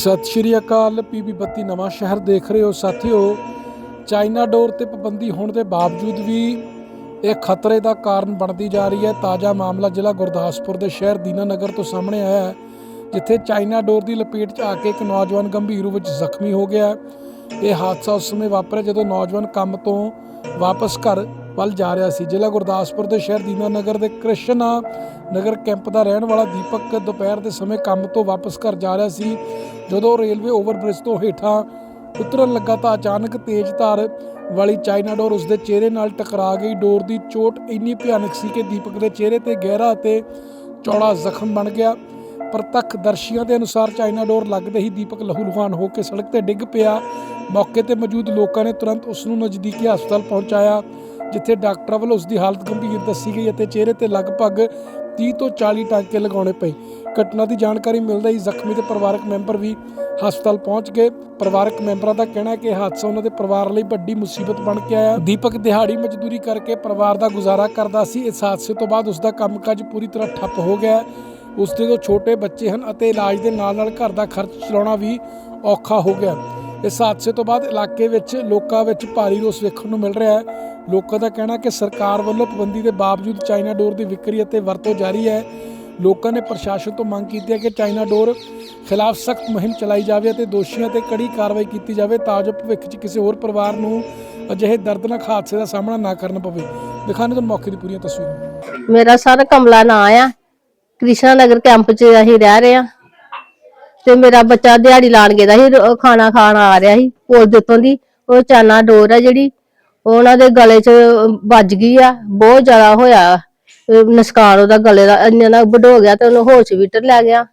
ਸਤਿ ਸ਼੍ਰੀ ਅਕਾਲ ਪੀਬੀ ਬੱਤੀ ਨਵਾਂ ਸ਼ਹਿਰ ਦੇਖ ਰਹੇ ਹੋ ਸਾਥੀਓ। ਚਾਈਨਾ ਡੋਰ ਤੇ ਪਾਬੰਦੀ ਹੋਣ ਦੇ ਬਾਵਜੂਦ ਵੀ ਇਹ ਖਤਰੇ ਦਾ ਕਾਰਨ ਬਣਦੀ ਜਾ ਰਹੀ ਹੈ। ਤਾਜ਼ਾ ਮਾਮਲਾ ਜ਼ਿਲ੍ਹਾ ਗੁਰਦਾਸਪੁਰ ਦੇ ਸ਼ਹਿਰ ਦੀਨਾਨਗਰ ਤੋਂ ਸਾਹਮਣੇ ਆਇਆ ਹੈ, ਜਿੱਥੇ ਚਾਈਨਾ ਡੋਰ ਦੀ ਲਪੇਟ 'ਚ ਆ ਕੇ ਇੱਕ ਨੌਜਵਾਨ ਗੰਭੀਰ ਰੂਪ ਵਿੱਚ ਜ਼ਖਮੀ ਹੋ ਗਿਆ ਇਹ ਹਾਦਸਾ ਉਸ ਸਮੇਂ ਵਾਪਰਿਆ ਜਦੋਂ ਨੌਜਵਾਨ ਕੰਮ ਤੋਂ ਵਾਪਸ ਘਰ ਵੱਲ ਜਾ ਰਿਹਾ ਸੀ। ਜ਼ਿਲ੍ਹਾ ਗੁਰਦਾਸਪੁਰ ਦੇ ਸ਼ਹਿਰ ਦੀਨਾਨਗਰ ਦੇ ਕ੍ਰਿਸ਼ਨਾ ਨਗਰ ਕੈਂਪ ਦਾ ਰਹਿਣ ਵਾਲਾ ਦੀਪਕ ਦੁਪਹਿਰ ਦੇ ਸਮੇਂ ਕੰਮ ਤੋਂ ਵਾਪਸ ਘਰ ਜਾ ਰਿਹਾ ਸੀ। ਜਦੋਂ ਰੇਲਵੇ ਓਵਰਬ੍ਰਿਜ ਤੋਂ ਹੇਠਾਂ ਉਤਰਨ ਲੱਗਾ ਤਾਂ ਅਚਾਨਕ ਤੇਜ਼ ਧਾਰ ਵਾਲੀ ਚਾਈਨਾ ਡੋਰ ਉਸਦੇ ਚਿਹਰੇ ਨਾਲ ਟਕਰਾ ਗਈ। ਡੋਰ ਦੀ ਚੋਟ ਇੰਨੀ ਭਿਆਨਕ ਸੀ ਕਿ ਦੀਪਕ ਦੇ ਚਿਹਰੇ ਤੇ ਗਹਿਰਾ ਅਤੇ ਚੌੜਾ ਜ਼ਖਮ ਬਣ ਗਿਆ। ਪ੍ਰਤੱਖ ਦਰਸ਼ੀਆਂ ਦੇ ਅਨੁਸਾਰ ਚਾਈਨਾ ਡੋਰ ਲੱਗਦੇ ਹੀ ਦੀਪਕ ਲਹੂ ਲੁਹਾਨ ਹੋ ਕੇ ਸੜਕ ਤੇ ਡਿੱਗ ਪਿਆ। ਮੌਕੇ ਤੇ ਮੌਜੂਦ ਲੋਕਾਂ ਨੇ ਤੁਰੰਤ ਉਸ ਨੂੰ ਨਜ਼ਦੀਕੀ ਹਸਪਤਾਲ ਪਹੁੰਚਾਇਆ, ਜਿੱਥੇ ਡਾਕਟਰਾਂ ਵੱਲੋਂ ਉਸ ਦੀ ਹਾਲਤ ਗੰਭੀਰ ਦੱਸੀ ਗਈ ਅਤੇ ਚਿਹਰੇ ਤੇ ਲਗਭਗ 30 ਤੋਂ 40 ਟਾਂਕੇ ਲਗਾਉਣੇ ਪਏ। ਘਟਨਾ ਦੀ ਜਾਣਕਾਰੀ ਮਿਲਦੇ ਹੀ ਜ਼ਖਮੀ ਦੇ ਪਰਿਵਾਰਕ ਮੈਂਬਰ ਵੀ ਹਸਪਤਾਲ ਪਹੁੰਚ ਗਏ। ਪਰਿਵਾਰਕ ਮੈਂਬਰਾਂ ਦਾ ਕਹਿਣਾ ਹੈ ਕਿ ਹਾਦਸਾ ਉਹਨਾਂ ਦੇ ਪਰਿਵਾਰ ਲਈ ਵੱਡੀ ਮੁਸੀਬਤ ਬਣ ਕੇ ਆਇਆ। ਦੀਪਕ ਦਿਹਾੜੀ ਮਜ਼ਦੂਰੀ ਕਰਕੇ ਪਰਿਵਾਰ ਦਾ ਗੁਜ਼ਾਰਾ ਕਰਦਾ ਸੀ। ਇਸ ਹਾਦਸੇ ਤੋਂ ਬਾਅਦ ਉਸ ਦਾ ਕੰਮਕਾਜ ਪੂਰੀ ਤਰ੍ਹਾਂ ਠੱਪ ਹੋ ਗਿਆ ਹੈ। ਉਸ ਦੇ ਦੋ ਛੋਟੇ ਬੱਚੇ ਹਨ ਅਤੇ ਇਲਾਜ ਦੇ ਨਾਲ ਨਾਲ ਘਰ ਦਾ ਖਰਚ ਚਲਾਉਣਾ ਵੀ ਔਖਾ ਹੋ ਗਿਆ। ਇਸ ਹਾਦਸੇ ਤੋਂ ਬਾਅਦ ਇਲਾਕੇ ਵਿੱਚ ਲੋਕਾਂ ਵਿੱਚ ਭਾਰੀ ਰੋਸ ਵੇਖਣ ਨੂੰ ਮਿਲ ਰਿਹਾ ਹੈ। ਲੋਕਾਂ ਦਾ ਕਹਿਣਾ ਕਿ ਸਰਕਾਰ ਵੱਲੋਂ ਪਾਬੰਦੀ ਦੇ ਬਾਵਜੂਦ ਚਾਈਨਾ ਡੋਰ ਦੀ ਵਿਕਰੀ ਅਤੇ ਵਰਤੋਂ ਜਾਰੀ ਹੈ। ਲੋਕਾਂ ਨੇ ਪ੍ਰਸ਼ਾਸਨ ਤੋਂ ਮੰਗ ਕੀਤੀ ਹੈ ਕਿ ਚਾਈਨਾ ਡੋਰ ਖਿਲਾਫ ਸਖਤ ਮੁਹਿੰਮ ਚਲਾਈ ਜਾਵੇ ਅਤੇ ਦੋਸ਼ੀਆਂ ਤੇ ਕੜੀ ਕਾਰਵਾਈ ਕੀਤੀ ਜਾਵੇ ਤਾਂ ਜੋ ਭਵਿੱਖ 'ਚ ਕਿਸੇ ਹੋਰ ਪਰਿਵਾਰ ਨੂੰ ਅਜਿਹੇ ਦਰਦਨਾਕ ਹਾਦਸੇ ਦਾ ਸਾਹਮਣਾ ਨਾ ਕਰਨਾ ਪਵੇ। ਦਿਖਾਣੇ ਤੁਹਾਨੂੰ ਮੌਕੇ ਦੀ ਪੂਰੀਆਂ ਤਸਵੀਰਾਂ। ਮੇਰਾ ਸਰ ਕਮਲਾ ਨਾਂ ਆ। ਕ੍ਰਿਸ਼ਨਾ ਨਗਰ ਕੈਂਪ 'ਚ ਅਸੀਂ ਰਹਿ ਰਹੇ ਆ ਤੇ ਮੇਰਾ ਬੱਚਾ ਦਿਹਾੜੀ ਲਾਣ ਗਿਆ ਸੀ ਖਾਣਾ ਖਾਣ ਆ ਰਿਹਾ ਸੀ ਪੁਲ ਦੇ ਉੱਤੋਂ ਦੀ। ਉਹ ਚਾਨਾ ਡੋਰ ਆ ਜਿਹੜੀ ਉਹਨਾਂ ਦੇ ਗਲੇ 'ਚ ਵੱਜ ਗਈ ਆ, ਬਹੁਤ ਜ਼ਿਆਦਾ ਹੋਇਆ। ਨੁਕਸਾਨ ਉਹਦਾ ਗਲੇ ਦਾ ਇੰਨਾ ਨਾ ਵਡੋ ਗਿਆ ਤੇ ਉਹਨੂੰ ਹਸਪੀਟਲ ਲੈ ਗਿਆ।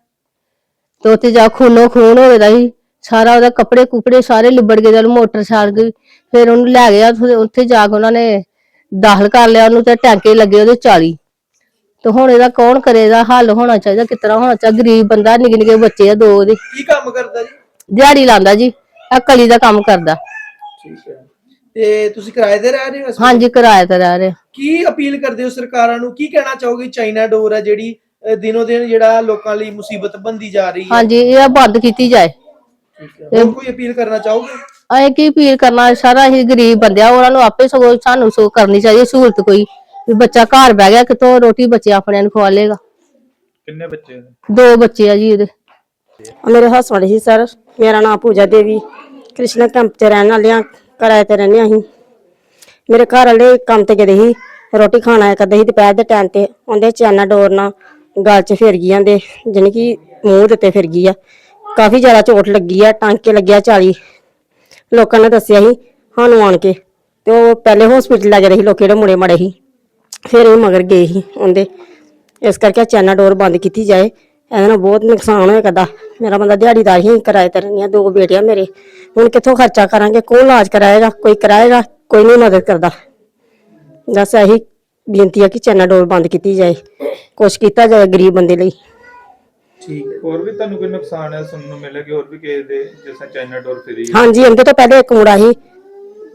ਤੇ ਉੱਥੇ ਜਾ ਖੂਨੋ ਖੂਨ ਹੋ ਗਿਆ ਸੀ ਸਾਰਾ ਉਹਦਾ ਕੱਪੜੇ ਕੁਪੜੇ ਸਾਰੇ ਲਿਬੜ ਗਏ ਜਦ ਮੋਟਰ ਛਾੜ ਗਈ ਫਿਰ ਉਹਨੂੰ ਲੈ ਗਿਆ ਉੱਥੇ- ਉੱਥੇ ਜਾ ਕੇ ਉਹਨਾਂ ਨੇ ਦਾਖਲ ਕਰ ਲਿਆ ਉਹਨੂੰ ਤੇ ਟੈਂਕੇ ਲੱਗੇ ਉਹਦੇ 40 ਤੇ ਹੁਣ ਇਹਦਾ ਕੌਣ ਕਰੇਗਾ ਹੱਲ ਹੋਣਾ ਚਾਹੀਦਾ ਕਿਸ ਤਰ੍ਹਾਂ ਹੋਣਾ ਚਾਹੀਦਾ ਗਰੀਬ ਬੰਦਾ ਨਿੱਕੇ ਨਿੱਕੇ ਬੱਚੇ ਆ ਦੋ ਉਹਦੇ। ਕੀ ਕੰਮ ਕਰਦਾ ਜੀ? ਦਿਹਾੜੀ ਲਾਂਦਾ ਜੀ ਆ ਕਲੀ ਦਾ ਕੰਮ ਕਰਦਾ। ਠੀਕ ਹੈ। ਤੇ ਤੁਸੀਂ ਕਿਰਾਏ ਤੇ ਰਹਿ ਰਹੇ ਹੋ? ਹਾਂਜੀ ਕਿਰਾਏ ਤੇ ਰਹਿ ਰਿਹਾ ਕੀ ਅਪੀਲ ਕਰਦੇ ਹੋ ਸਰਕਾਰਾਂ ਨੂੰ? ਕੀ ਕਹਿਣਾ ਚਾਹੋਗੇ? ਚਾਈਨਾ ਡੋਰ ਹੈ ਜਿਹੜੀ ਅਹ, ਦਿਨੋ ਦਿਨ ਜਿਹੜਾ ਲੋਕਾਂ ਲਈ ਮੁਸੀਬਤ ਬੰਦੀ ਜਾ ਰਹੀ ਹੈ। ਹਾਂਜੀ ਇਹ ਬੰਦ ਕੀਤੀ ਜਾਏ। ਠੀਕ ਹੈ। ਹੋਰ ਕੋਈ ਅਪੀਲ ਕਰਨਾ ਚਾਹੋਗੇ? ਅਸੀਂ ਕੀ ਅਪੀਲ ਕਰਨਾ ਸਾਰਾ ਹੀ ਗਰੀਬ ਬੰਦਿਆ ਉਹਨਾਂ ਨੂੰ ਆਪੇ ਸਗੋਂ ਸਾਨੂੰ ਸੋ ਕਰਨੀ ਚਾਹੀਦੀ ਸਹੂਲਤ ਕੋਈ। ਵੀ ਬੱਚਾ ਘਰ ਬਹਿ ਗਿਆ ਕਿਤੋਂ ਰੋਟੀ ਬੱਚੇ ਆਪਣੇ ਨੂੰ ਖਵਾ ਲੇਗਾ ਕਿੰਨੇ ਬੱਚੇ ਨੇ ਦੋ ਬੱਚੇ ਆ ਜੀ ਇਹਦੇ ਮੇਰੇ ਹਸਬੰਡ ਸੀ ਸਰ ਮੇਰਾ ਨਾਮ ਪੂਜਾ ਦੇਵੀ। ਕ੍ਰਿਸ਼ਨਾ ਕੈਂਪ ਚ ਰਹਿਣ ਵਾਲੇ ਆ ਕਿਰਾਏ ਤੇ ਰਹਿੰਦੇ ਅਸੀਂ। ਮੇਰੇ ਘਰ ਵਾਲੇ ਕੰਮ ਤੇ ਗਏ ਸੀ, ਰੋਟੀ ਖਾਣ ਆਇਆ ਕਰਦੇ ਸੀ ਦੁਪਹਿਰ ਦੇ ਟਾਈਮ ਤੇ, ਉਹਦੇ ਚਾਨਾ ਡੋਰ ਨਾਲ ਗਲ ਚ ਫਿਰ ਗਈ ਜਾਂਦੇ ਜਾਣੀ ਕਿ ਮੂੰਹ ਦੇ ਉੱਤੇ ਫਿਰ ਗਈ ਆ। ਕਾਫੀ ਜ਼ਿਆਦਾ ਚੋਟ ਲੱਗੀ ਆ, ਟਾਂਕੇ ਲੱਗਿਆ 40 ਲੋਕਾਂ ਨੇ ਦੱਸਿਆ ਸੀ, ਸਾਨੂੰ ਆਣ ਕੇ, ਤੇ ਉਹ ਪਹਿਲੇ ਹਸਪੀਟਲ ਲੈ ਗਏ ਸੀ, ਲੋਕ ਜਿਹੜੇ ਮੁੜੇ ਮੜੇ ਸੀ। ਫਿਰ ਇਹ ਮਗਰ ਗਏ ਸੀ ਉਹਦੇ। ਇਸ ਕਰਕੇ ਚਾਨਾ ਡੋਰ ਬੰਦ ਕੀਤੀ ਜਾਏ, ਇਹਦੇ ਨਾਲ ਬਹੁਤ ਨੁਕਸਾਨ ਹੋਇਆ ਕਰਦਾ। ਮੇਰਾ ਬੰਦਾ ਦਿਹਾੜੀਦਾਰ ਹੀ ਕਿਰਾਏ ਤੇ ਰਹਿੰਦੀਆਂ ਦੋ ਬੇਟੀਆਂ ਮੇਰੇ। ਹੁਣ ਕਿੱਥੋਂ ਖਰਚਾ ਕਰਾਂਗੇ, ਕੌਣ ਇਲਾਜ ਕਰਾਏਗਾ, ਕੋਈ ਕਰਾਏਗਾ? ਕੋਈ ਨਹੀਂ ਮਦਦ ਕਰਦਾ। ਬਸ ਇਹੀ ਬੇਨਤੀ ਹੈ ਕਿ ਚਾਨਾ ਡੋਰ ਬੰਦ ਕੀਤੀ ਜਾਏ। ਕੁਛ ਕੀਤਾ ਜਾਏ ਗਰੀਬ ਬੰਦੇ ਲਈ। ਠੀਕ ਹੈ ਹੋਰ ਵੀ ਤੁਹਾਨੂੰ ਕੋਈ ਨੁਕਸਾਨ ਹੈ ਸੁਣਨ ਨੂੰ ਮਿਲਿਆ ਕਿ ਹੋਰ ਵੀ ਕਿਸੇ ਦੇ ਜਿਸ ਤਰ੍ਹਾਂ ਚਾਈਨਾ ਡੋਰ ਫਿਰੀ ਹੈ। ਹਾਂਜੀ ਇਹਦੇ ਤੋਂ ਪਹਿਲੇ ਇੱਕ ਮੁੰਡਾ ਸੀ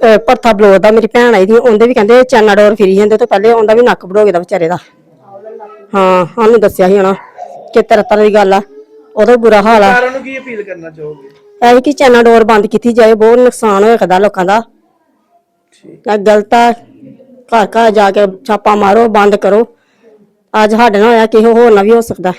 ਅਹ ਭਰਥਾ ਬਲੋਰ ਦਾ ਮੇਰੀ ਭੈਣ ਆਈ ਸੀ ਉਹਦੇ ਵੀ ਕਹਿੰਦੇ ਚਾਨਾ ਡੋਰ ਫਿਰੀ ਜਾਂਦੇ ਤੋਂ ਪਹਿਲੇ ਉਹਦਾ ਵੀ ਨੱਕ ਵੜੋ ਗਿਆ ਵਿਚਾਰੇ ਦਾ। ਹਾਂ ਸਾਨੂੰ ਦੱਸਿਆ ਸੀ ਹਣਾ ਕਿ ਤਰ੍ਹਾਂ ਦੀ ਗੱਲ ਆ ਉਹਦਾ ਵੀ ਬੁਰਾ ਹਾਲ ਆ। ਸਰਕਾਰਾਂ ਨੂੰ ਕੀ ਅਪੀਲ ਕਰਨਾ ਚਾਹੋਗੇ? ਇਹ ਕਿ ਚਾਈਨਾ ਡੋਰ ਬੰਦ ਕੀਤੀ ਜਾਏ ਬਹੁਤ ਨੁਕਸਾਨ ਹੋਇਆ ਕਰਦਾ ਲੋਕਾਂ ਦਾ। ਇਹ ਗਲਤ ਆ। ਘਰ ਘਰ ਜਾ ਕੇ ਛਾਪਾ ਮਾਰੋ, ਬੰਦ ਕਰੋ। ਅੱਜ ਸਾਡੇ ਨਾਲ ਹੋਇਆ, ਕਿਸੇ ਹੋਰ ਨਾਲ ਵੀ ਹੋ ਸਕਦਾ।